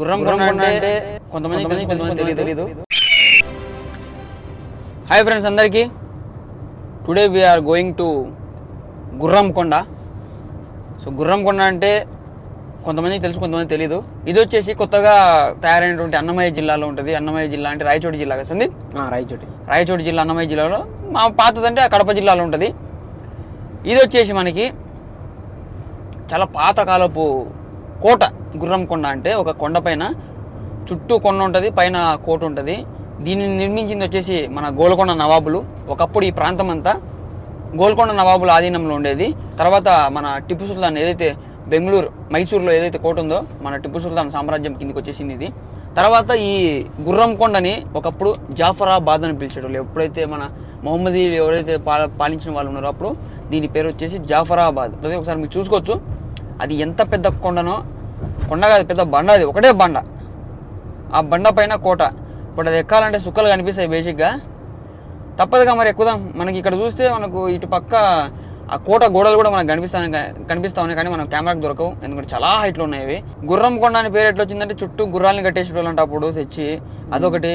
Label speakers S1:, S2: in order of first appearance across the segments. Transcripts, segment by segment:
S1: గుర్రం కొండ అంటే కొంతమంది తెలుసు కొంతమంది తెలియదు. హాయ్ ఫ్రెండ్స్ అందరికీ. Today we're going to Gurramkonda. So గుర్రం కొండ అంటే కొంతమందికి తెలుసు కొంతమంది తెలియదు ఇది వచ్చేసి కొత్తగా తయారైనటువంటి అన్నమయ్య జిల్లాలో ఉంటుంది. అన్నమయ్య జిల్లా అంటే రాయచోటి జిల్లా కదా సందీప్
S2: రాయచోటి.
S1: రాయచోటి జిల్లా అన్నమయ్య జిల్లాలో. మా పాతదంటే కడప జిల్లాలో ఉంటుంది. ఇది వచ్చేసి మనకి చాలా పాతకాలపు కోట గుర్రం కొండ అంటే ఒక కొండ పైన చుట్టూ కొండ ఉంటుంది పైన కోట ఉంటుంది. దీన్ని నిర్మించింది వచ్చేసి మన గోల్కొండ నవాబులు. ఒకప్పుడు ఈ ప్రాంతం అంతా గోల్కొండ నవాబుల ఆధీనంలో ఉండేది. తర్వాత మన టిప్పు సుల్తాన్ ఏదైతే బెంగళూరు మైసూర్లో ఏదైతే కోట ఉందో మన టిప్పు సుల్తాన్ సామ్రాజ్యం కిందకి వచ్చేసింది ఇది. తర్వాత ఈ గుర్రం కొండని ఒకప్పుడు జాఫరాబాద్ అని పిలిచేటోళ్ళు. ఎప్పుడైతే మన మొహమ్మదీలు ఎవరైతే పాల పాలించిన వాళ్ళు ఉన్నారో అప్పుడు దీని పేరు వచ్చేసి జాఫరాబాద్. అదే ఒకసారి మీరు చూసుకోవచ్చు. అది ఎంత పెద్ద కొండనో కొండ కాదు పెద్ద బండ అది ఒకటే బండ. ఆ బండ పైన కోట. ఇప్పుడు అది ఎక్కాలంటే సుక్కలు కనిపిస్తాయి బేసిక్గా. తప్పదుగా మరి ఎక్కుదాం. మనకి ఇక్కడ చూస్తే మనకు ఇటు పక్క ఆ కోట గోడలు కూడా మనకు కనిపిస్తాయి కనిపిస్తా ఉన్నాయి కానీ మనం కెమెరాకి దొరకవు. ఎందుకంటే చాలా హైట్లో ఉన్నాయి అవి గుర్రం కొండ అని పేరు ఎట్లా వచ్చిందంటే చుట్టూ గుర్రాలని కట్టేసేటోళ్ళంట అప్పుడు తెచ్చి అదొకటి.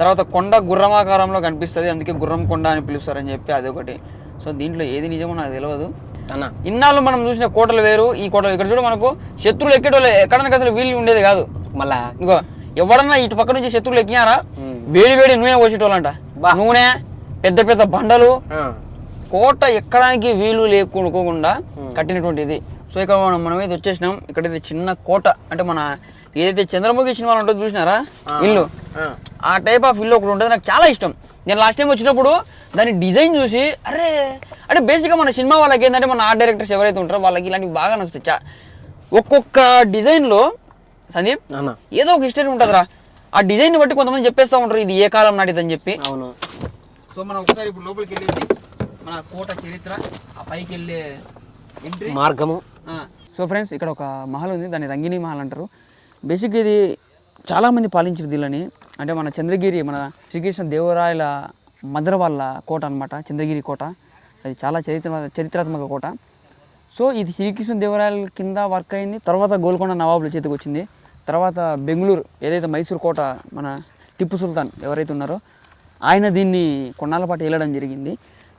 S1: తర్వాత కొండ గుర్రమాకారంలో కనిపిస్తుంది అందుకే గుర్రం కొండ అని పిలుస్తారని చెప్పి అదొకటి. సో దీంట్లో ఏది నిజమో నాకు తెలియదు
S2: అన్న.
S1: ఇన్నాళ్ళు మనం చూసిన కోటలు వేరు ఈ కోటలు ఇక్కడ చూడ మనకు శత్రువులు ఎక్కేటోళ్ళు ఎక్కడానికి అసలు వీలు ఉండేది కాదు.
S2: మళ్ళా?
S1: ఇగో ఎవడన్నా ఇటు పక్క నుంచి శత్రువులు ఎక్కినారా. వేడి వేడి నూనె పోసేటోళ్ళంట. నూనె పెద్ద పెద్ద బండలు. కోట ఎక్కడానికి వీలు లేకుండా కట్టినటువంటిది. సో ఇక్కడ మనం మనం అయితే వచ్చేసినాం. ఇక్కడైతే చిన్న కోట అంటే మన ఏదైతే చంద్రముఖి సినిమాలు ఉంటుందో చూసినారా? ఇల్లు.
S2: ఆ.
S1: ఆ టైప్ ఆఫ్ ఇల్లు ఒకటి ఉంటుంది. నాకు చాలా ఇష్టం. నేను లాస్ట్ టైం వచ్చినప్పుడు దాని డిజైన్ చూసి అరే అంటే బేసిక్గా మన సినిమా వాళ్ళకి ఏంటంటే మన ఆర్ట్ డైరెక్టర్స్ ఎవరైతే ఉంటారో వాళ్ళకి ఇలాంటివి బాగా నచ్చుతాయి. చా ఒక్కొక్క డిజైన్లో సందీప్
S2: అన్న
S1: ఏదో ఒక హిస్టరీ ఉంటుందిరా. ఆ డిజైన్ బట్టి కొంతమంది చెప్పేస్తూ ఉంటారు ఇది ఏ కాలం నాటిది అని చెప్పి.
S2: అవును.
S1: సో మనం ఒకసారి ఇప్పుడు లోపలికి వెళ్ళేసి మన కోట చరిత్ర ఆ పైకి వెళ్ళే ఎంట్రీ
S2: మార్గము.
S1: సో ఫ్రెండ్స్ ఇక్కడ ఒక మహల్ ఉంది దాన్ని రంగిణి మహల్ అంటారు. బేసిక్ ఇది చాలామంది పాలించిన దీళ్ళని అంటే మన చంద్రగిరి మన శ్రీకృష్ణ దేవరాయల మదర్ వాళ్ళ కోట అన్నమాట చంద్రగిరి కోట. అది చాలా చరిత్ర చరిత్రాత్మక కోట. సో ఇది శ్రీకృష్ణ దేవరాయల కింద వర్క్ అయింది. తర్వాత గోల్కొండ నవాబుల చేతికి వచ్చింది. తర్వాత బెంగళూరు ఏదైతే మైసూర్ కోట మన టిప్పు సుల్తాన్ ఎవరైతే ఉన్నారో ఆయన దీన్ని కొన్నాళ్ళ పాటు వెళ్ళడం జరిగింది.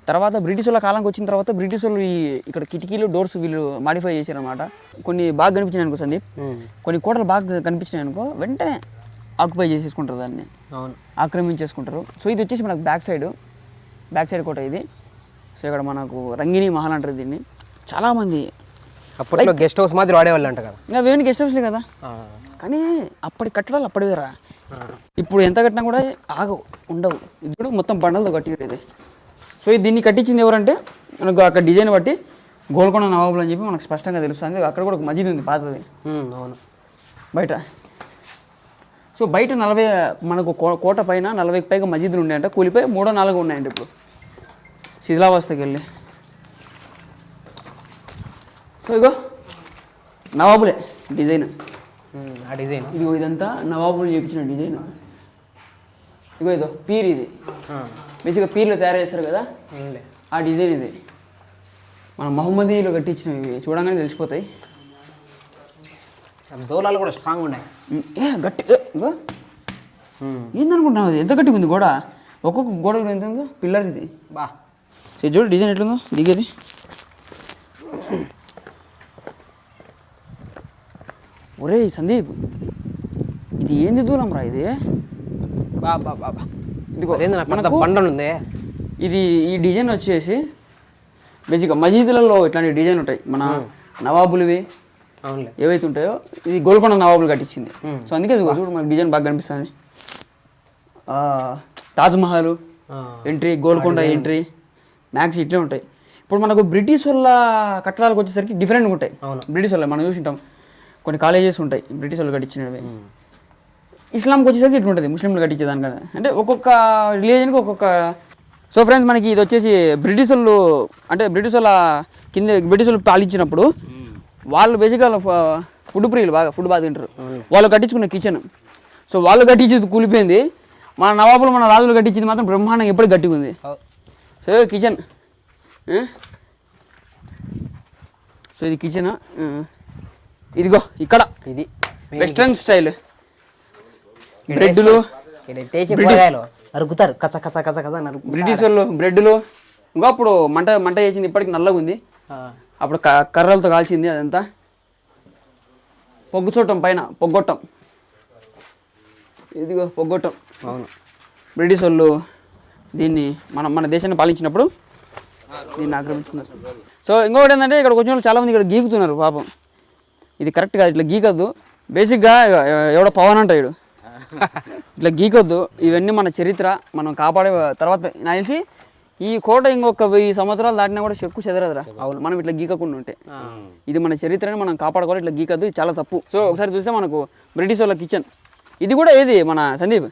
S1: తర్వాత బ్రిటిష్ వాళ్ళ కాలంకి వచ్చిన తర్వాత బ్రిటిష్ వాళ్ళు ఈ ఇక్కడ కిటికీలు డోర్స్ వీళ్ళు మాడిఫై చేశారనమాట కొన్ని బాగా కనిపించినాయి అనుకో సందీప్. కొన్ని కోటలు బాగా కనిపించినాయి అనుకో వెంటనే ఆక్యుపై చేసేసుకుంటారు దాన్ని.
S2: అవును.
S1: ఆక్రమించేసుకుంటారు. సో ఇది వచ్చేసి మనకు బ్యాక్ సైడ్. బ్యాక్ సైడ్ కోట ఇది. సో ఇక్కడ మనకు రంగిణి మహల్ అంటారు దీన్ని. చాలామంది.
S2: అప్పట్లో గెస్ట్ హౌస్ మాదిరి వాడేవాళ్ళు అంట కదా.
S1: ఇంకా వేణి గెస్ట్ హౌస్లే కదా. కానీ అప్పటి కట్టడాలు అప్పటివేరా ఇప్పుడు ఎంత కట్టినా కూడా ఆగవు ఉండవు. ఇది కూడా మొత్తం బండలతో కట్టిరు ఇది. సో ఇది దీన్ని కట్టించింది ఎవరంటే మనకు అక్కడ డిజైన్ బట్టి గోల్కొండ నవాబులు అని చెప్పి మనకు స్పష్టంగా తెలుస్తుంది. అక్కడ కూడా ఒక మసీద్ ఉంది పాతది.
S2: అవును.
S1: బయట. సో బయట నలభై మనకు కోట పైన నలభైకి పైగా మసీదులు ఉన్నాయంట. కూలిపోయి మూడో నాలుగో ఉన్నాయంట ఇప్పుడు. శిథిలావస్థకి వెళ్ళి. సో ఇగో నవాబులే డిజైన్.
S2: ఆ డిజైన్.
S1: ఇదిగో ఇదంతా నవాబులు చేయించిన డిజైన్. ఇగో ఇదో పీర్ ఇది. బేసిక్గా పీర్లు తయారు చేస్తారు కదా? ఆ డిజైన్ ఇది. మన మహమ్మదీలు కట్టించినవి చూడంగానే తెలిసిపోతాయి.
S2: దూలాలు కూడా స్ట్రాంగ్ ఉన్నాయి.
S1: ఏ గట్టి ఏందనుకుంటున్నావు అది? ఎంత గట్టిగా ఉంది గోడ? ఒక్కొక్క గోడ ఎంత ఉందో? పిల్లర్ ఇది
S2: బా.
S1: ఇది చూడు డిజైన్ ఎట్లుందో? దిగేది. ఒరే సందీప్. ఇది ఏంది దూరం రా ఇది?
S2: బా బా బా బా.
S1: ఇదిగో మనకు
S2: ఉంది?
S1: ఇది ఈ డిజైన్ వచ్చేసి బేసిక్గా మసీదులలో ఇట్లాంటి డిజైన్ ఉంటాయి. మన నవాబులవి ఏవైతే ఉంటాయో ఇది గోల్కొండ నవాబులు కట్టించింది. సో అందుకే చూడు మనకు డిజైన్ బాగా కనిపిస్తుంది. Taj Mahal entry Golconda entry max ఇట్లే ఉంటాయి. ఇప్పుడు మనకు బ్రిటిష్ వాళ్ళ కట్టడాలకు వచ్చేసరికి డిఫరెంట్గా ఉంటాయి. బ్రిటిష్ వాళ్ళ మనం చూసింటాం. కొన్ని కాలేజెస్ ఉంటాయి బ్రిటిష్ వాళ్ళు కట్టించినవి. ఇస్లాంకి వచ్చేసరికి ఇట్లా ఉంటుంది ముస్లింలు కట్టించే దానికన్నా అంటే ఒక్కొక్క రిలీజన్కి ఒక్కొక్క సో ఫ్రెండ్స్ మనకి ఇది వచ్చేసి బ్రిటిష్ వాళ్ళు అంటే బ్రిటిష్ వాళ్ళ కింద బ్రిటిష్ వాళ్ళు పాలించినప్పుడు వాళ్ళు బేసిక్గా ఫుడ్ ప్రియులు బాగా ఫుడ్ బాగా తింటారు. వాళ్ళు కట్టించుకున్న కిచెన్ సో వాళ్ళు కట్టించేది కూలిపోయింది. మన నవాబులు మన రాజులు కట్టించింది మాత్రం బ్రహ్మాండంగా ఎప్పుడు గట్టిగా ఉంది
S2: అవు.
S1: సో కిచెన్ సో ఇది కిచెన్ ఇదిగో ఇక్కడ.
S2: ఇది
S1: వెస్ట్రన్ స్టైల్ బ్రెడ్లు
S2: నరుకుతారు కస కస కస కస
S1: బ్రిటిష్ వాళ్ళు బ్రెడ్లు ఇంకా అప్పుడు మంట మంట చేసింది ఇప్పటికి నల్లగా ఉంది అప్పుడు క- కర్రలతో కాల్చింది అదంతా. పొగ్గు చూడటం పైన పొగ్గొట్టం. ఇదిగో పొగ్గొట్టం.
S2: అవును.
S1: బ్రిటిష్ వాళ్ళు దీన్ని మన మన దేశాన్ని పాలించినప్పుడు దీన్ని ఆక్రమించుకున్నారు. సో ఇంకొకటి ఏంటంటే ఇక్కడ వచ్చిన వాళ్ళు చాలామంది ఇక్కడ గీకుతున్నారు పాపం. ఇది కరెక్ట్ కాదు ఇట్లా గీకద్దు. బేసిక్గా ఎవడో పవన్ అంటాడు ఇట్లా గీకొద్దు. ఇవన్నీ మన చరిత్ర. మనం కాపాడే తర్వాత నాకు తెలిసి ఈ కోట ఇంకొక వెయ్యి సంవత్సరాలు దాటినా కూడా చెక్కు చెదరదురా. అవును. మనం ఇట్లా గీకకుండా ఉంటే. ఇది మన చరిత్రని మనం కాపాడుకోవాలి ఇట్లా గీకద్దు ఇది చాలా తప్పు. సో ఒకసారి చూస్తే మనకు బ్రిటిష్ వాళ్ళ కిచెన్ ఇది కూడా ఏది? మన సందీప్?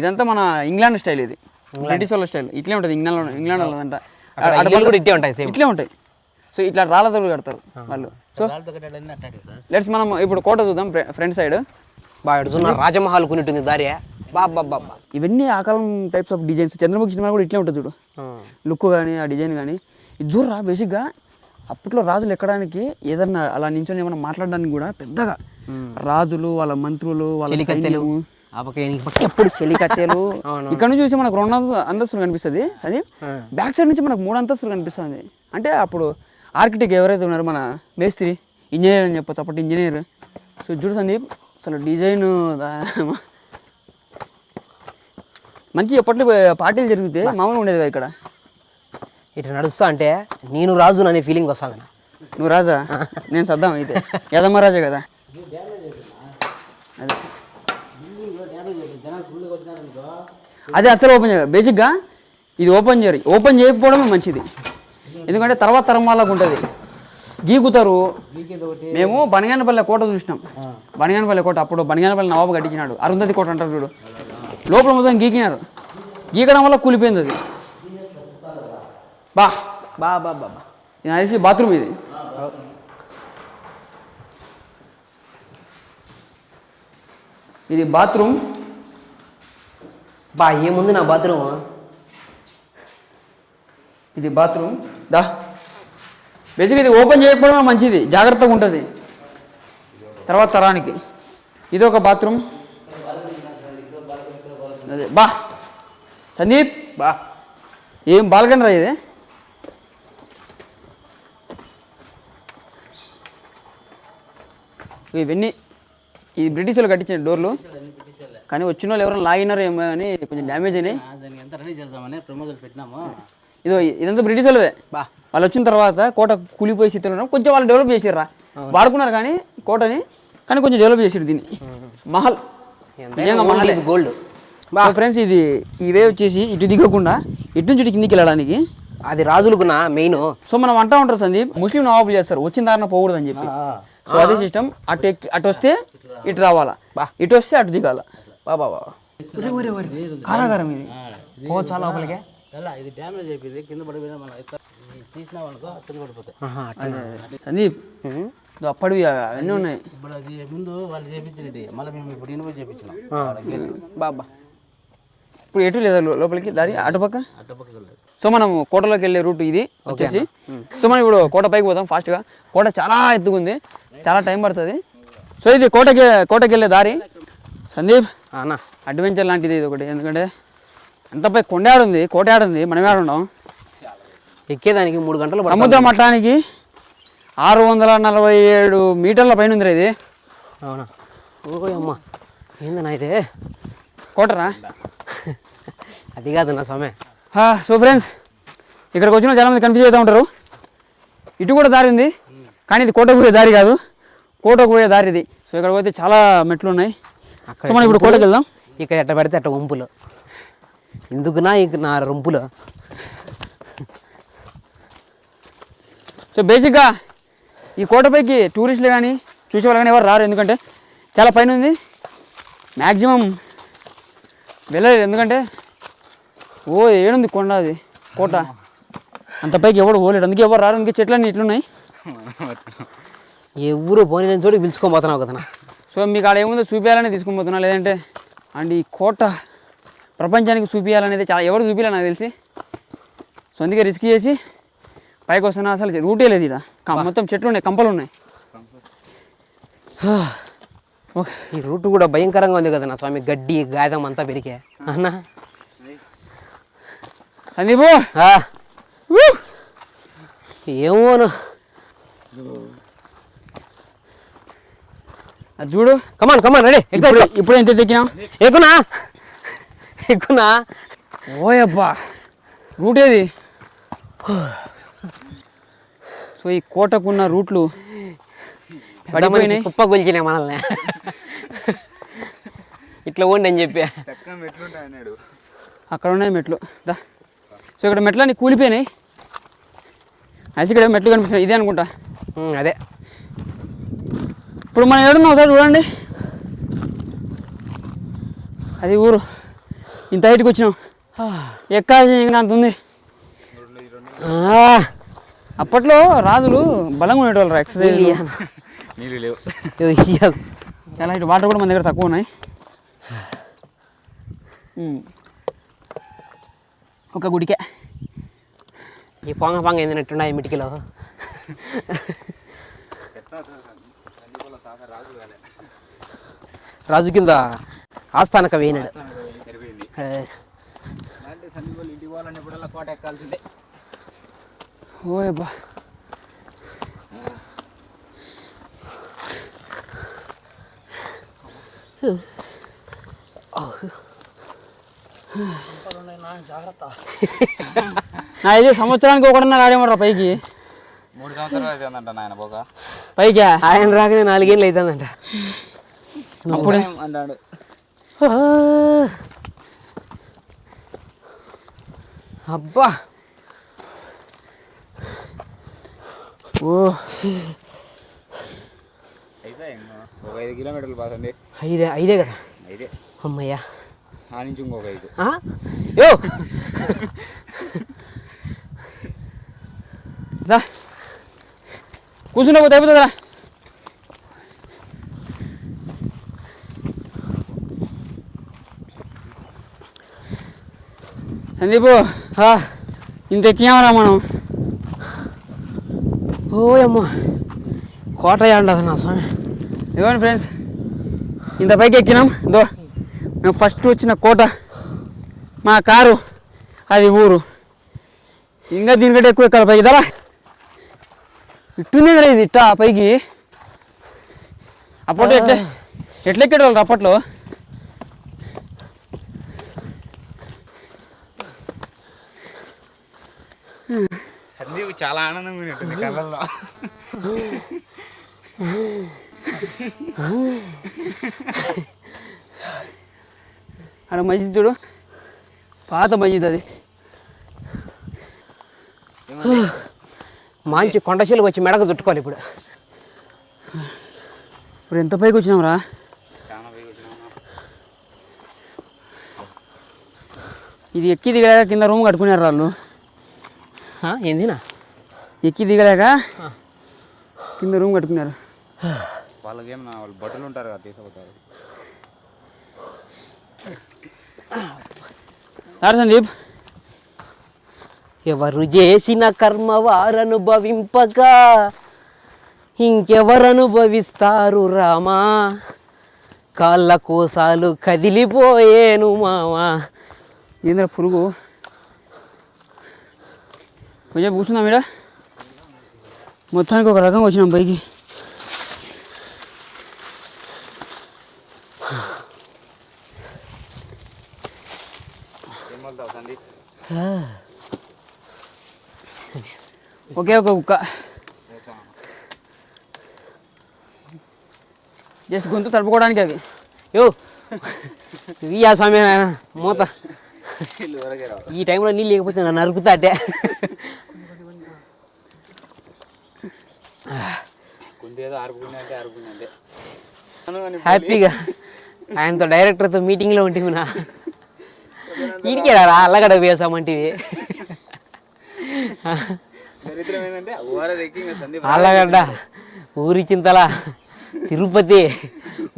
S1: ఇదంతా మన ఇంగ్లాండ్ స్టైల్ ఇది. బ్రిటిష్ వాళ్ళ స్టైల్ ఇట్లే ఉంటుంది ఇంగ్లాండ్ ఇంగ్లాండ్ వాళ్ళదంట
S2: కూడా ఇట్టే ఉంటాయి సేమ్
S1: ఇట్లే ఉంటాయి. సో ఇట్లా రాళ్ళతో కడతారు వాళ్ళు. సో లెట్స్ మనం ఇప్పుడు కోట చూద్దాం ఫ్రంట్ సైడ్
S2: బాగా చూస్తున్నా రాజమహల్ కొనిట్టుంది దారి బా బా బా బా.
S1: ఇవన్నీ ఆ కాలం types of designs Chandramukhi cinema కూడా ఇట్లే ఉంటుంది చూడు. లుక్ కానీ ఆ డిజైన్ కానీ ఇది చూడరా బేసిక్గా అప్పట్లో రాజులు ఎక్కడానికి ఏదన్నా అలా నించొని ఏమైనా మాట్లాడడానికి కూడా పెద్దగా రాజులు వాళ్ళ మంత్రులు వాళ్ళ ఎప్పుడు చెలికత్తెలు? ఇక్కడ నుంచి చూసి మనకు రెండు అంతస్తు- అంతస్తులు కనిపిస్తుంది అది బ్యాక్ సైడ్ నుంచి మనకు మూడు అంతస్తులు కనిపిస్తుంది. అంటే అప్పుడు ఆర్కిటెక్ట్ ఎవరైతే ఉన్నారో మన మేస్త్రి ఇంజనీర్ అని చెప్పొచ్చు అప్పటి ఇంజనీర్. సో చూడు సందీప్ అసలు డిజైన్ మంచి ఎప్పట్లో పార్టీలు జరిగితే మామూలుగా ఉండేది కదా ఇక్కడ?
S2: ఇట్లా నడుస్తా అంటే నేను రాజు అనే ఫీలింగ్ వస్తుంది
S1: నువ్వు రాజా? నేను సద్దాం అయితే. యదమ్మ రాజా కదా? అదే. అసలు ఓపెన్ చేయదు బేసిక్గా ఇది ఓపెన్ చేయరు ఓపెన్ చేయకపోవడమే మంచిది. ఎందుకంటే తర్వాత తరం వాళ్ళకు ఉంటుంది. గీకుతారు. మేము బనగానపల్లె కోట చూసినాం. బనగానపల్లె కోట అప్పుడు బనగానపల్లి నవాబు కట్టించినాడు. అరుంధతి కోట అంటారు చూడు. లోపల మొత్తం గీకినారు. గీకడం వల్ల కూలిపోయింది అది. బా
S2: బా బా బా బా.
S1: తెలిసి బాత్రూమ్ ఇది. ఇది బాత్రూమ్.
S2: బా ఏముంది నా బాత్రూమ్?
S1: ఇది బాత్రూమ్. దా. బేసిక్ ఇది ఓపెన్ చేయకపోవడం మంచిది. జాగ్రత్తగా ఉంటుంది. తర్వాత తరానికి. ఇది ఒక బాత్రూమ్ అదే బా. సందీప్?
S2: బా.
S1: ఏం బాల్కనీ రా ఇది? ఇవన్నీ ఈ బ్రిటిష్ వాళ్ళు కట్టించిన డోర్లు. కానీ వచ్చిన వాళ్ళు ఎవరైనా లాగినారో ఏమో అని కొంచెం డ్యామేజ్ అయినాయి.
S3: దానికి ఎంత రెడీ చేద్దామని ప్రమోజల్ పెట్టినాము.
S1: ఇదో ఇదంతా బ్రిటిష్ వాళ్ళదే.
S2: బా.
S1: వాళ్ళు వచ్చిన తర్వాత కోట కూలిపోయే స్థితిలో ఉన్నారు. కొంచెం వాళ్ళు డెవలప్ చేసిర్రా. వాడుకున్నారు కానీ కోటని కానీ కొంచెం డెవలప్ చేసారు దీన్ని. మహల్. నిజంగా మహల్.
S2: గోల్డ్
S1: బా. ఫ్రెండ్స్ ఇది ఇవే వచ్చేసి ఇటు దిగకుండా ఇటు నుంచి ఇటు కిందికి వెళ్ళడానికి.
S2: అది రాజులకు నా మెయిన్?
S1: సో మనం అంటా ఉంటారు సందీప్ ముస్లిం నవాబులు చేస్తారు. వచ్చిన దారిన పోకూడదు అని చెప్పి సో అదే సిస్టమ్ అటు అటు వస్తే ఇటు రావాలా? ఇటు వస్తే అటు దిగాల. బాబా బాబా కారాగారం ఇది.
S2: పోవచ్చా లోపలికి?
S3: ఇది డ్యామేజ్ అయిపోయింది. కింద పడిపోయినా
S1: సందీప్ అప్పటివి అవన్నీ ఉన్నాయి.
S3: ఇప్పుడు అది ముందు వాళ్ళు చేపించినది మళ్ళీ మేము ఇప్పుడు చేపించినాం.
S2: బాబా
S1: ఇప్పుడు ఎటు లేదా లోపలికి? దారి అటుపక్క సో మనం కోటలోకి వెళ్ళే రూట్ ఇది వచ్చేసి. సో మనం ఇప్పుడు కోట పైకి పోదాం ఫాస్ట్గా. కోట చాలా ఎత్తుకుంది. చాలా టైం పడుతుంది. సో ఇది కోటకి కోటకి వెళ్ళే దారి. సందీప్
S2: అన్న.
S1: అడ్వెంచర్ లాంటిది ఇది ఒకటి. ఎందుకంటే అంతపై కొండ ఆడుంది కోట ఆడుంది మనం ఆడుండం.
S2: ఎక్కేదానికి మూడు గంటలు.
S1: సముద్ర మట్టానికి ఆరు వందల నలభై ఏడు మీటర్ల పైన ఉంది ఇది.
S2: అవునా? ఓ అమ్మ ఏందన్నా ఇదే?
S1: కోటరా?
S2: అది కాదు నా సమయ
S1: హా, సో ఫ్రెండ్స్ ఇక్కడికి వచ్చిన చాలా మంది కన్ఫ్యూజ్ అవుతూ ఉంటారు. ఇటు కూడా దారి ఉంది కానీ ఇది కోటకు పోయే దారి కాదు. కోటకు పోయే దారి ఇది. సో ఇక్కడ పోతే చాలా మెట్లు ఉన్నాయి.
S2: అక్కడ
S1: మనం ఇప్పుడు కోటకి వెళ్దాం
S2: ఇక్కడ ఎట్ట పెడితే అట్ట వంపులు ఎందుకునా ఇంక నా రొంపులు?
S1: సో బేసిక్గా ఈ కోటపైకి టూరిస్టులు కానీ చూసేవాళ్ళు కానీ ఎవరు రారు. ఎందుకంటే చాలా పైన ఉంది. మ్యాక్సిమం వెళ్ళలేదు. ఎందుకంటే ఓ ఏడుంది కొండ అది కోట. అంత పైకి ఎవడు పోలేడు. అందుకే ఎవరు రారు. అందుకే చెట్లన్నీ ఇట్లున్నాయి.
S2: ఎవరు పోనీ నేను చోటికి పిలుచుకొని పోతున్నావు కదా
S1: సో మీకు ఆడ ఏముందో చూపించాలని తీసుకొని పోతున్నా. లేదంటే అండ్ ఈ కోట ప్రపంచానికి చూపించాలనేది చాలా ఎవరు చూపించాలి నాకు తెలిసి. సో అందుకే రిస్క్ చేసి పైకి వస్తున్నా అసలు రూటే లేదు ఇక్కడ మొత్తం చెట్లు ఉన్నాయి కంపలు ఉన్నాయి.
S2: ఈ రూట్ కూడా భయంకరంగా ఉంది కదా నా స్వామి గడ్డి గాదం అంతా పెరిగే. అన్న.
S1: సందీపు
S2: ఆ. ఏమోను
S1: అది చూడు.
S2: Come on come on ready.
S1: ఇప్పుడు ఎంత ఎక్కినాం
S2: ఎక్కునా? ఎక్కునా?
S1: ఓయబ్బా. రూట్ ఏది? సో ఈ కోటకున్న రూట్లు పడిపోయినాయి.
S2: కుప్ప గొలిచినాయి మనల్ని. ఇట్లా ఉండి అని చెప్పి.
S1: అక్కడ ఉన్నాయి మెట్లు. దా. సో ఇక్కడ మెట్లు అన్ని కూలిపోయినాయి. అయితే ఇక్కడ మెట్లు కనిపిస్తున్నాయి. ఇదే అనుకుంటా.
S2: అదే.
S1: ఇప్పుడు మనం ఏడున్నాం ఒకసారి చూడండి. అది ఊరు. ఇంత హైట్కి వచ్చినాం. ఎక్కాల్సి ఇంకా అంత ఉంది.
S2: ఆ,
S1: అప్పట్లో రాజులు బలంగా ఉండేవాళ్ళు ఎక్సర్సైజ్
S3: నీళ్ళు లేవు.
S1: చాలా హైట్ వాటర్ కూడా మన దగ్గర తక్కువ ఉన్నాయి. ఒక గుడికే.
S2: ఈ పొంగ పొంగ ఏందినట్టున్నాయి మిటికిలో? రాజు కింద ఆస్థానక వేయినాడు ఆ,
S3: అంటే సందీపాలు ఇంటికి పోవాలన్నప్పుడల్లా కోట ఎక్కాల్సిందే.
S1: ఓయబ్బా ఇది సంవత్సరానికి ఒకటన్నా రాడేమరా పైకి?
S3: మూడు సంవత్సరాలు అవుతుందంట నాయన పోక.
S1: పైకా?
S2: ఆయన రాగానే నాలుగేళ్ళు అవుతుందంట
S1: అప్పుడే?
S3: అన్నాడు?
S2: ఆ. అబ్బా.
S1: ఓ
S3: ఒక ఐదు కిలోమీటర్లు పాసండి
S2: ఐదే ఐదే కదా?
S3: అయితే
S2: అమ్మయ్యా.
S3: ఆ నుంచి ఇంకొక ఐదు?
S2: యో.
S1: దా. కూర్చుంటే పోతే అయిపోతుందిరా. సందీపు ఇంత ఎక్కియామరా మనం?
S2: ఓయమ్మ కోట ఉండదు నా స్వామి.
S1: ఇవ్వండి ఫ్రెండ్స్ ఇంత పైకి ఎక్కినాం. దో మేము ఫస్ట్ వచ్చిన కోట మా కారు అది ఊరు. ఇంకా దీనికంటే ఎక్కువ ఎక్కాలి పైకి ధర ఇట్టుంది రా ఇది ఇట్టా పైకి. అప్పట్లో ఎట్లా ఎట్లా ఎక్కాడు వాళ్ళు అప్పట్లో?
S3: సందీప్ చాలా ఆనందంగా ఉన్నట్టుంది కళ్ళల్లో.
S1: అక్కడ మస్జిద్ చూడు. పాత మస్జిద్ అది.
S2: మంచి కొండశీలకు వచ్చి మెడకు చుట్టుకోవాలి ఇప్పుడు.
S1: ఇప్పుడు ఎంత పైకి వచ్చినాం రా
S3: చాలా పైకి వచ్చినాము.
S1: ఇది ఎక్కి దిగలేక కింద రూమ్ కట్టుకున్నారు వాళ్ళు.
S2: ఆ, ఏందినా?
S1: ఎక్కి దిగలేక కింద రూమ్ కట్టుకున్నారు.
S3: వాళ్ళకేం నా వాళ్ళు బట్టలు ఉంటారు కదా తీసుకుపోతారు.
S1: సార్ సందీప్.
S2: ఎవరు చేసిన కర్మ వారనుభవింపక ఇంకెవరు అనుభవిస్తారు రామా? కాళ్ళ కోసాలు కదిలిపోయేను మావా?
S1: ఏంద్ర పురుగు? కొంచెం కూర్చుందాం ఈడ. మొత్తానికి ఒక రకంగా వచ్చినాం పైకి ఒకే ఒక కుక్క జస్ట్ గొంతు తడుపుకోవడానికి అది
S2: యో ఇయ్యా స్వామి నాయన, మూత ఈ టైంలో నీళ్ళు లేకపోతే నన్ను నరుకుతా అంటే
S3: కొంచెం ఏదో ఆరుకునే అంటే ఆరుకునే అంటే
S2: హ్యాపీగా. ఆయనతో డైరెక్టర్తో మీటింగ్లో ఉంటుంది నా ఇంటికి రా అల్లగడ వేసామంటివి ఆళ్ళగడ్డ ఊరి చింతల తిరుపతి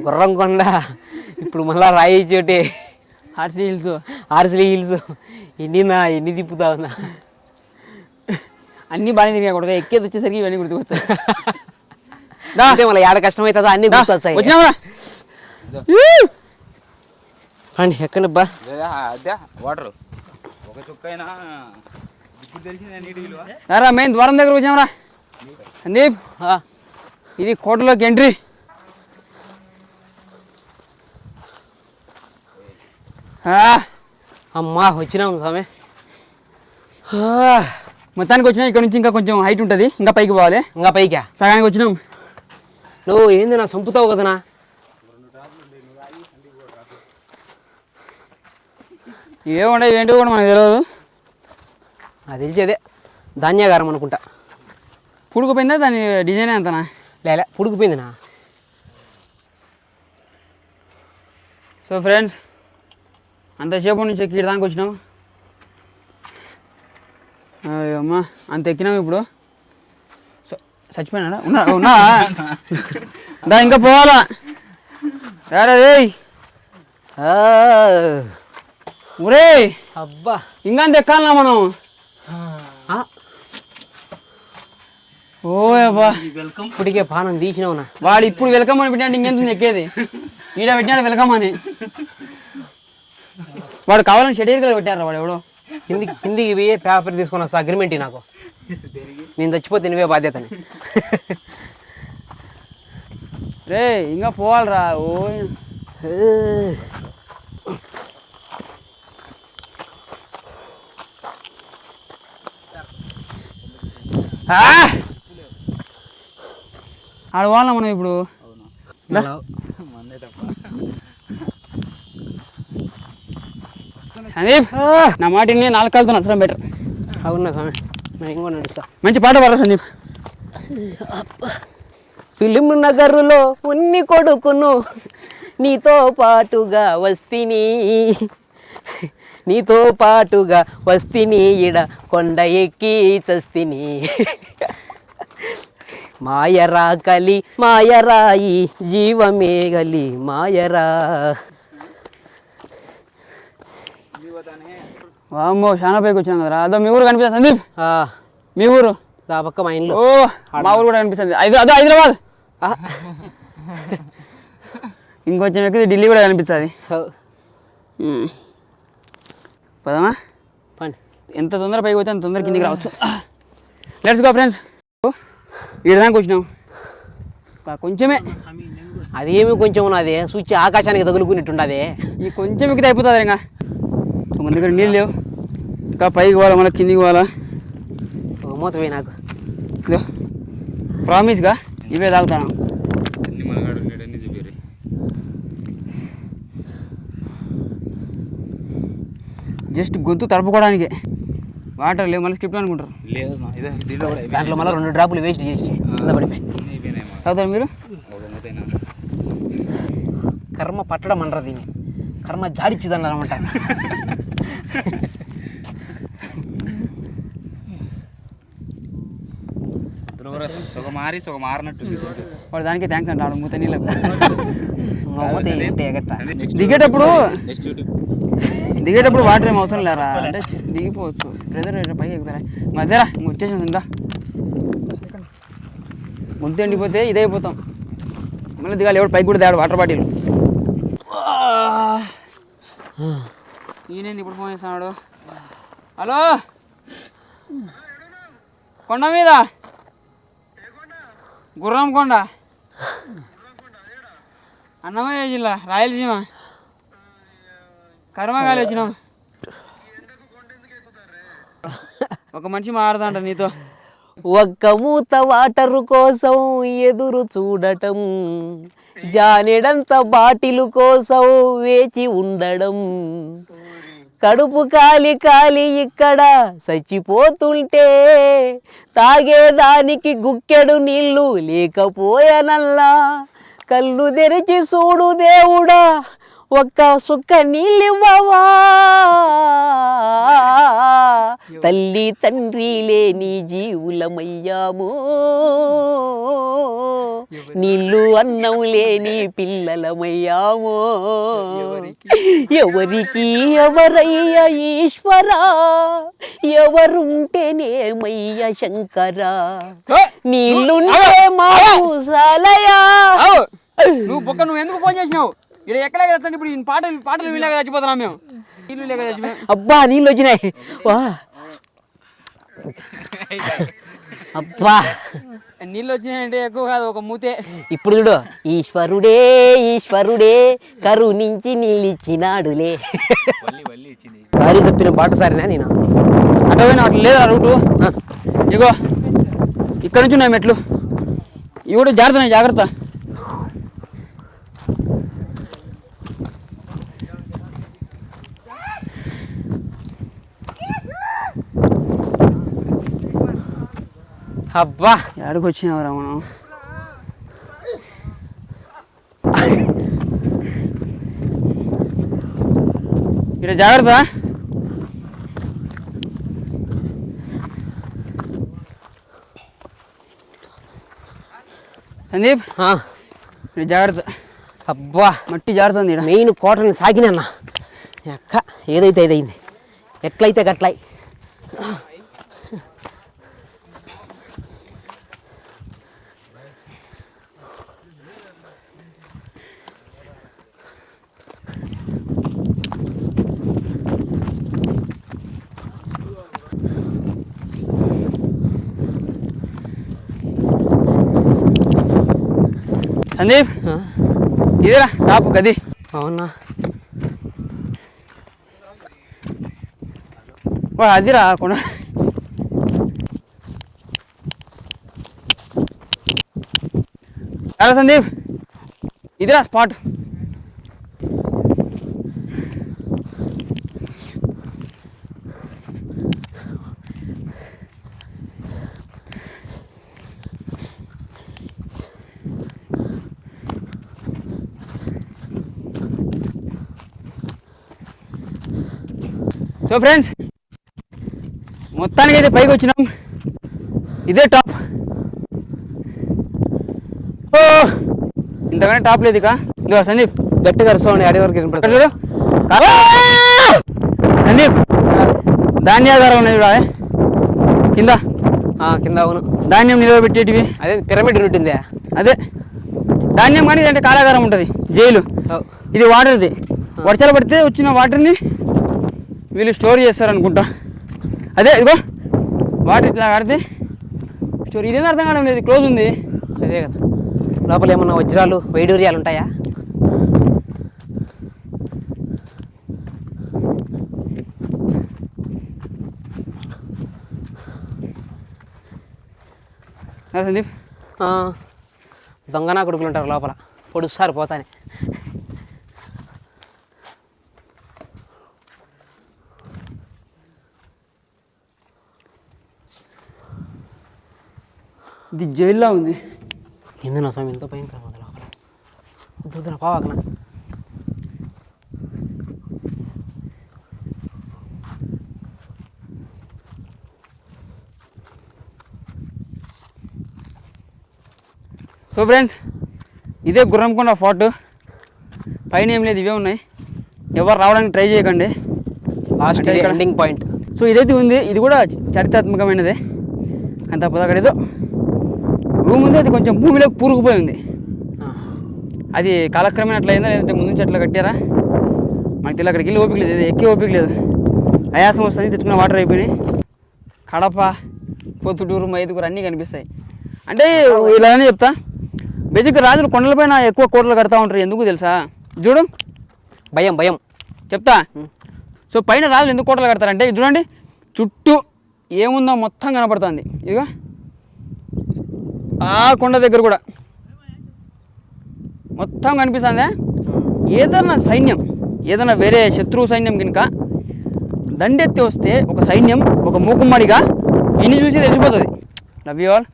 S2: గుర్రంకొండ ఇప్పుడు మళ్ళా రాయి చోటి
S1: హార్ట్ హిల్స్
S2: ఆర్సిలీ హిల్స్ ఎన్నినా ఎన్ని తిప్పుతా ఉన్నా?
S1: అన్నీ బాగానే తిరిగా కొడుక ఎక్కేది వచ్చేసరికి ఇవన్నీ గుర్తుకొస్తాయి.
S2: మళ్ళీ ఏడ కష్టం అవుతుందో అన్ని గుర్తొస్తాయి.
S1: వచ్చినావా?
S2: అండి ఎక్కడబ్బా
S4: అదే వాటర్. ఒక చుక్క అయినా
S1: రా మెయిన్ ద్వారం దగ్గర వచ్చాంరా సందీప్ ఇది కోటలోకి ఎంట్రీ.
S2: అమ్మా వచ్చినాం స్వామి.
S1: మొత్తానికి వచ్చినా ఇక్కడ నుంచి ఇంకా కొంచెం హైట్ ఉంటుంది. ఇంకా పైకి పోవాలి.
S2: ఇంకా పైకా?
S1: సగానికి వచ్చినాం.
S2: నువ్వు ఏంది నా చంపుతావు కదనా?
S1: ఏముండే ఏంటో కూడా మనకు తెలియదు
S2: నాకు తెలిసేదే ధాన్యాగారం అనుకుంటా.
S1: పుడుకుపోయిందా దాని డిజైన్ అంతనా
S2: లేలే పుడుకుపోయిందినా?
S1: సో ఫ్రెండ్స్ అంతసేపు నుంచి ఎక్కి దానికి వచ్చినాం. అయ్యో అమ్మా అంత ఎక్కినాం ఇప్పుడు. సో, చచ్చిపోయినాడా? ఉన్నా ఉన్నా. దా ఇంకా పోవాలా? ఒరే!
S2: అబ్బా.
S1: ఇంకా అంత ఎక్కాలనా మనం?
S2: ఆ,
S1: ఓ అబ్బా.
S2: ఇప్పటికే పానం తీసినావునా?
S1: వాడు ఇప్పుడు వెల్కమ్ అని పెట్టినట్టు ఇంకెంత ఎక్కేది ఈడ పెట్టినాడు వెల్కమ్ అని. వాడు కావాలని షెడ్యూల్ పెట్టారు వాడు ఎవడో.
S2: కిందికి కిందికి పోయి పేపర్ తీసుకుని వస్తా అగ్రిమెంట్ నాకు. నేను చచ్చిపోతే నువ్వే బాధ్యతని.
S1: రే ఇంకా పోవాలిరా ఓ! ఆడ పోవాలా మనం ఇప్పుడు
S4: మందే తప్ప
S1: సందీప్ నా మాటిని నాలుగు కాలుతో నచ్చడం బెటర్
S2: అవునా నేను ఇంకో నడుస్తా
S1: మంచి పాట పాడరా సందీప్.
S2: ఫిలిం నగరులో ఉన్ని కొడుకును నీతో పాటుగా వస్తిని. నీతో పాటుగా వస్తిని ఇడ కొండ ఎక్కి చస్తిని. మాయరా కలి మాయరాయి జీవమే గలి మాయరా.
S1: వామ్మో చాలా పైకి వచ్చినాం కదరా. అదో మీ ఊరు కనిపిస్తుంది సందీప్?
S2: ఆ,
S1: మీ ఊరు?
S2: దా పక్క మా ఇంట్లో
S1: ఓ మా ఊరు కూడా కనిపిస్తుంది. ఐదు అదో హైదరాబాద్.
S2: ఆ,
S1: ఇంకొంచెం ఎక్కితే ఢిల్లీ కూడా కనిపిస్తుంది. పదమా?
S2: పండి.
S1: ఎంత తొందర పైకి పోతే అంత తొందర కిందికి రావచ్చు. లెట్స్ గో ఫ్రెండ్స్ దాకా వచ్చినాం. కొంచెమే.
S2: అదేమి కొంచెం ఉన్నది? సూచి ఆకాశానికి తగులుకున్నట్టుండదే.
S1: ఈ కొంచెం ఎక్కితే అయిపోతుంది ఇంకా. మన దగ్గర నీళ్ళు లేవు. ఇంకా పైకి పోవాలా? మళ్ళీ కిందికి పోవాలా?
S2: మూత పోయి నాకు.
S1: ప్రామిస్గా ఇవే తాగుతాను జస్ట్ గొంతు తడుపుకోవడానికి. వాటర్ లేవు మళ్ళీ స్క్రిప్ట్ అనుకుంటారు.
S4: లేదు మా ఇదే దీంట్లో
S2: మళ్ళీ రెండు డ్రాపులు వేస్ట్ చేసి
S1: తాగుతారు మీరు?
S2: కర్మ పట్టడం అనరా దీన్ని. కర్మ జాడిచ్చిదన్నారు అనమాట.
S4: సొగ మారి సొగ మారినట్టు
S1: వాడు దానికి థ్యాంక్స్ అంట ఆడు మూత నీళ్ళకు. దిగేటప్పుడు దిగేటప్పుడు వాటర్ ఏం అవసరం లేరా అంటే దిగిపోవచ్చు. ప్రెజర్ పైకి ఎక్కుతారా? మధ్యరా ఇంక వచ్చేసాం ఇందా ముందు ఎండిపోతే ఇదైపోతాం మళ్ళీ దిగాలి. ఎవడు పైకి కూడా తేడు వాటర్ బాటిల్. ఈయనేంది ఇప్పుడు ఫోన్ చేస్తున్నాడు? హలో? కొండ మీద? గుర్రం కొండ. అన్నమయ్య జిల్లా రాయలసీమ. కర్మగాలి వచ్చినాం. ఒక మనిషి మాట్లాడదంట నీతో.
S2: ఒక్క మూత వాటరు కోసం ఎదురు చూడటం జానెడంత బాటిలు కోసం వేచి ఉండడం. కడుపు కాలి కాలి ఇక్కడ చచ్చిపోతుంటే తాగేదానికి గుక్కెడు నీళ్ళు లేకపోయానల్లా. కళ్ళు తెరిచి చూడు దేవుడా ఒక్క సుక్క నీళ్ళివ్వవా? తల్లి తండ్రి లేని జీవులమయ్యాము. నీళ్ళు అన్నం లేని పిల్లలమయ్యాము. ఎవరికి? ఎవరయ్య ఈశ్వరా? ఎవరుంటేనేమయ్య శంకరా? నీళ్ళుంటే సాలయా?
S1: బొక్క నువ్వు ఎందుకు ఫోన్ చేసినావు? ఇక్కడ ఎక్కలేక చస్తాను ఇప్పుడు ఈ పాటలు పాటలు వీళ్ళగా చచ్చిపోతున్నాం మేము. వీళ్ళు లేక చచ్చిపోయాం.
S2: అబ్బా నీళ్ళు వచ్చినాయి. వా. అబ్బా.
S1: నీళ్ళు వచ్చినాయంటే ఎక్కువ కాదు ఒక మూతే.
S2: ఇప్పుడు చూడు ఈశ్వరుడే ఈశ్వరుడే కరుణించి నీళ్ళిచ్చినాడులే దారి తప్పిన బాట సారినా నేను?
S1: అటు పోయినా అట్లా లేదా రూటు? ఇగో ఇక్కడ నుంచి ఉన్నాయి మెట్లు. ఇవి కూడా జాగ్రత్త జాగ్రత్త.
S2: అబ్బా!
S1: ఎక్కడికి వచ్చినావురా మనం? ఇక్కడ జాగ్రత్త. సందీప్? ఇక్కడ జాగ్రత్త.
S2: అబ్బా!
S1: మట్టి జారుతుంది ఈడ.
S2: మెయిన్ కోటని సాగినన్న ఎక్క ఏదైతే ఏదైంది? ఎట్లయితే గట్లయి
S1: సందీప్? ఇదేరా టాప్ గది.
S2: అవునా?
S1: అదిరా కొండ సందీప్. ఇదిరా స్పాట్. సో ఫ్రెండ్స్ మొత్తానికి అయితే పైకి వచ్చినాం. ఇదే టాప్. ఓ ఇంతకన్నా టాప్ లేదు ఇక. ఇదిగో సందీప్.
S2: గట్టిగా అరుసుకోండి అడి వరకు.
S1: చూడు! సందీప్ ధాన్యాగారం ఉన్నాయి చూడ కింద.
S2: ఆ, కింద అవును.
S1: ధాన్యం నిలవబెట్టేటివి
S2: అదే పిరమిడ్ ఉంటుందే
S1: అదే. ధాన్యం కానీ అంటే కారాగారం ఉంటుంది. జైలు. ఇది వాటర్ది. వర్షాలు పడితే వచ్చిన వాటర్ని వీళ్ళు స్టోర్ చేస్తారు అనుకుంటా అదే ఇదిగో వాటర్ ఇట్లా కడితే స్టోర్ ఇదేం అర్థం కావడం లేదు క్లోజ్ ఉంది.
S2: అదే కదా. లోపల ఏమన్నా వజ్రాలు వైడూర్యాలు ఉంటాయా?
S1: సందీప్.
S2: దొంగనా కొడుకులు ఉంటారు లోపల. పొడుస్తారు పోతానే.
S1: ఇది జైల్లో ఉంది.
S2: ఎందు నా స్వామి ఎంతో భయంకరంగా ఉంది లోపల. వద్దు వద్దు నా పావాకనా
S1: సో ఫ్రెండ్స్ ఇదే గుర్రంకొండ ఫోర్ట్ పైన ఏం లేదు ఇవే ఉన్నాయి. ఎవరు రావడానికి ట్రై చేయకండి.
S2: లాస్ట్ ఎండింగ్ పాయింట్
S1: సో ఇదైతే ఉంది ఇది కూడా చారిత్రాత్మకమైనదే. అంత అక్కడ ఏదో. రూమ్ ఉంది అది కొంచెం భూమిలోకి పూరుకుపోయి ఉంది అది కాలక్రమేణా అట్లా అయిందా లేదంటే ముందు నుంచి అట్లా కట్టారా? మనకి తెలియదు అక్కడికి వెళ్ళి ఓపిక లేదు ఎక్కి ఓపిక లేదు. ఆయాసం వస్తుంది తెచ్చుకున్న వాటర్ అయిపోయినాయి. కడప పొత్తుటూరు మైదుగురు అన్నీ కనిపిస్తాయి. అంటే ఇలానే చెప్తా బేసిక్గా రాజులు కొండలపైన ఎక్కువ కోటలు కడతా ఉంటారు ఎందుకు తెలుసా? చూడు.
S2: భయం భయం.
S1: చెప్తా. సో పైన రాజులు ఎందుకు కోటలు కడతారంటే చూడండి చుట్టూ ఏముందో మొత్తం కనపడుతుంది. ఇదిగో. ఆ కొండ దగ్గర కూడా. మొత్తం కనిపిస్తుందా? ఏదైనా సైన్యం ఏదైనా వేరే శత్రువు సైన్యం కనుక దండెత్తి వస్తే ఒక సైన్యం ఒక మూకుమ్మడిగా ఇన్ని చూసి తెలిసిపోతుంది. Love you all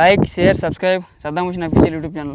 S1: like share subscribe Saddam Hussain official YouTube channel